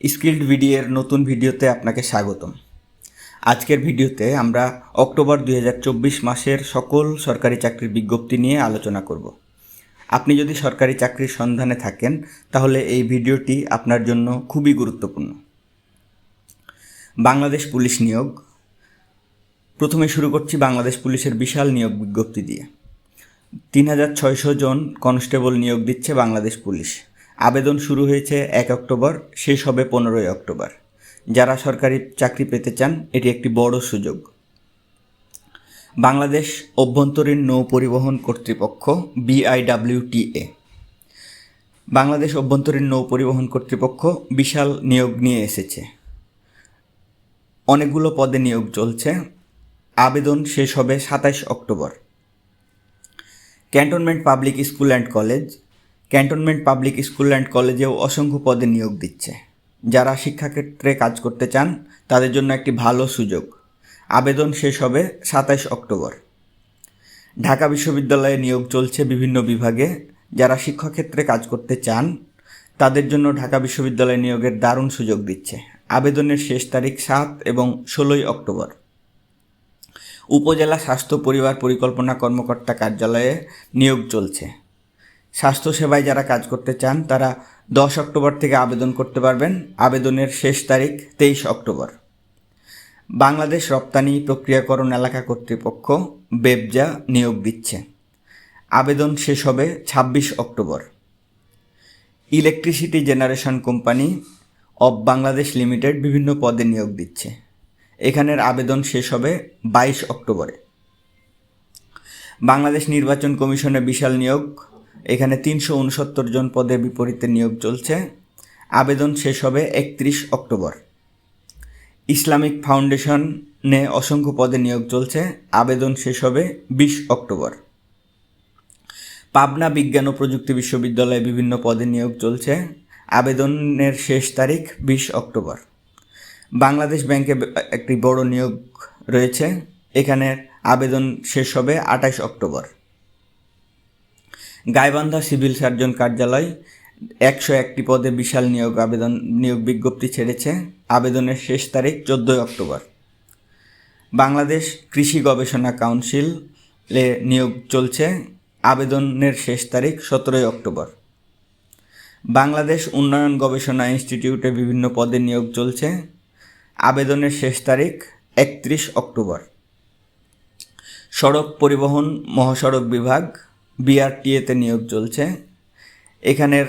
Skilled ভিডিওর নতুন ভিডিওতে আপনাকে স্বাগতম। আজকের ভিডিওতে আমরা অক্টোবর দুই হাজার চব্বিশ মাসের সকল সরকারি চাকরির বিজ্ঞপ্তি নিয়ে আলোচনা করব। আপনি যদি সরকারি চাকরির সন্ধানে থাকেন, তাহলে এই ভিডিওটি আপনার জন্য খুবই গুরুত্বপূর্ণ। বাংলাদেশ পুলিশ নিয়োগ। প্রথমে শুরু করছি বাংলাদেশ পুলিশের বিশাল নিয়োগ বিজ্ঞপ্তি দিয়ে। তিন হাজার ছয়শো জন কনস্টেবল নিয়োগ দিচ্ছে বাংলাদেশ পুলিশ। আবেদন শুরু হয়েছে এক অক্টোবর, শেষ হবে পনেরোই অক্টোবর। যারা সরকারি চাকরি পেতে চান, এটি একটি বড় সুযোগ। বাংলাদেশ অভ্যন্তরীণ নৌ পরিবহন কর্তৃপক্ষ, বিআইডাব্লিউটিএ। বাংলাদেশ অভ্যন্তরীণ নৌ পরিবহন কর্তৃপক্ষ বিশাল নিয়োগ নিয়ে এসেছে। অনেকগুলো পদে নিয়োগ চলছে। আবেদন শেষ হবে সাতাইশ October. Cantonment public school and college cantonment public school and কলেজেও অসংখ্য পদে নিয়োগ দিচ্ছে। যারা শিক্ষাক্ষেত্রে কাজ করতে চান, তাদের জন্য একটি ভালো সুযোগ। আবেদন শেষ হবে সাতাইশ অক্টোবর। ঢাকা বিশ্ববিদ্যালয়ে নিয়োগ চলছে বিভিন্ন বিভাগে। যারা শিক্ষাক্ষেত্রে কাজ করতে চান, তাদের জন্য ঢাকা বিশ্ববিদ্যালয় নিয়োগের দারুণ সুযোগ দিচ্ছে। আবেদনের শেষ তারিখ সাত এবং ষোলোই অক্টোবর। উপজেলা স্বাস্থ্য পরিবার পরিকল্পনা কর্মকর্তা কার্যালয়ে নিয়োগ চলছে। স্বাস্থ্যসেবায় যারা কাজ করতে চান, তারা দশ অক্টোবর থেকে আবেদন করতে পারবেন। আবেদনের শেষ তারিখ তেইশ অক্টোবর। বাংলাদেশ রপ্তানি প্রক্রিয়াকরণ এলাকা কর্তৃপক্ষ বেবজা নিয়োগ দিচ্ছে। আবেদন শেষ হবে ছাব্বিশ October. Electricity generation company of Bangladesh limited বিভিন্ন পদে নিয়োগ দিচ্ছে। এখানের আবেদন শেষ হবে বাইশ অক্টোবরে। বাংলাদেশ নির্বাচন কমিশনে বিশাল নিয়োগ। এখানে তিনশো উনসত্তর জন পদে বিপরীতে নিয়োগ চলছে। আবেদন শেষ হবে একত্রিশ অক্টোবর। ইসলামিক ফাউন্ডেশনে অসংখ্য পদে নিয়োগ চলছে। আবেদন শেষ হবে বিশ অক্টোবর। পাবনা বিজ্ঞান ও প্রযুক্তি বিশ্ববিদ্যালয়ে বিভিন্ন পদে নিয়োগ চলছে। আবেদনের শেষ তারিখ বিশ অক্টোবর। বাংলাদেশ ব্যাংকে একটি বড় নিয়োগ রয়েছে। এখানে আবেদন শেষ হবে আঠাশ অক্টোবর। গাইবান্ধা সিভিল সার্জন কার্যালয় একশো একটি পদে বিশাল নিয়োগ আবেদন, নিয়োগ বিজ্ঞপ্তি ছেড়েছে। আবেদনের শেষ তারিখ চোদ্দোই অক্টোবর। বাংলাদেশ কৃষি গবেষণা কাউন্সিলে নিয়োগ চলছে। আবেদনের শেষ তারিখ সতেরোই অক্টোবর। বাংলাদেশ উন্নয়ন গবেষণা ইনস্টিটিউটে বিভিন্ন পদে নিয়োগ চলছে। আবেদনের শেষ তারিখ একত্রিশ অক্টোবর। সড়ক পরিবহন মহাসড়ক বিভাগ বিআরটিএতে নিয়োগ চলছে। এখানের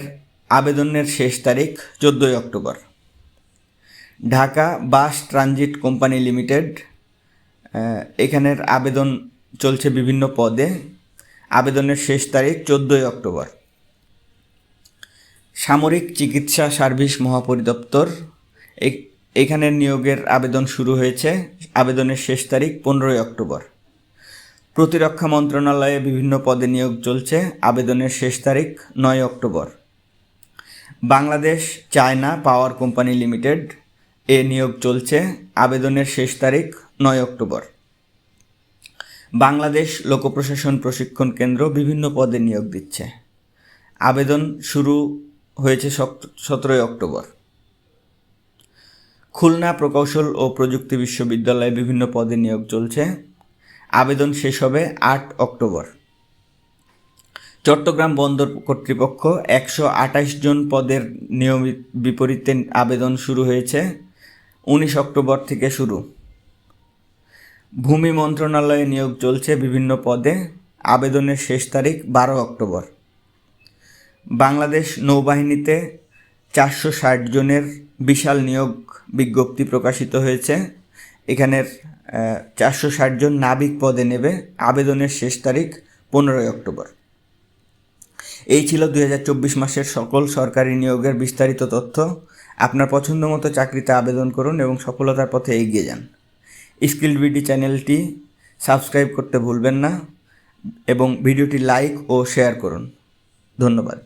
আবেদনের শেষ তারিখ চোদ্দোই October. Dhaka bus transit company limited এখানের আবেদন চলছে বিভিন্ন পদে। আবেদনের শেষ তারিখ চোদ্দোই অক্টোবর। সামরিক চিকিৎসা সার্ভিস মহাপরিদপ্তর এখানের নিয়োগের আবেদন শুরু হয়েছে। আবেদনের শেষ তারিখ পনেরোই অক্টোবর। প্রতিরক্ষা মন্ত্রণালয়ে বিভিন্ন পদে নিয়োগ চলছে। আবেদনের শেষ তারিখ নয় October. Bangladesh China power company limited এ নিয়োগ চলছে। আবেদনের শেষ তারিখ নয় অক্টোবর। বাংলাদেশ লোকপ্রশাসন প্রশিক্ষণ কেন্দ্র বিভিন্ন পদে নিয়োগ দিচ্ছে। আবেদন শুরু হয়েছে সতেরোই অক্টোবর। খুলনা প্রকৌশল ও প্রযুক্তি বিশ্ববিদ্যালয়ে বিভিন্ন পদে নিয়োগ চলছে। আবেদন শেষ হবে আট অক্টোবর। চট্টগ্রাম বন্দর কর্তৃপক্ষ একশো আঠাশ জন পদের নিয়মিত বিপরীতে আবেদন শুরু হয়েছে উনিশ অক্টোবর থেকে শুরু। ভূমি মন্ত্রণালয়ে নিয়োগ চলছে বিভিন্ন পদে, আবেদনের শেষ তারিখ বারো অক্টোবর। বাংলাদেশ নৌবাহিনীতে চারশো ষাট জনের বিশাল নিয়োগ বিজ্ঞপ্তি প্রকাশিত হয়েছে। এখানের চারশো ষাট জন নাবিক পদে নেবে। আবেদনের শেষ তারিখ পনেরোই অক্টোবর। এই ছিল দু হাজার চব্বিশ মাসের সকল সরকারি নিয়োগের বিস্তারিত তথ্য। আপনার পছন্দ মতো চাকরিতে আবেদন করুন এবং সফলতার পথে এগিয়ে যান। স্কিল বিডি চ্যানেলটি সাবস্ক্রাইব করতে ভুলবেন না এবং ভিডিওটি লাইক ও শেয়ার করুন। ধন্যবাদ।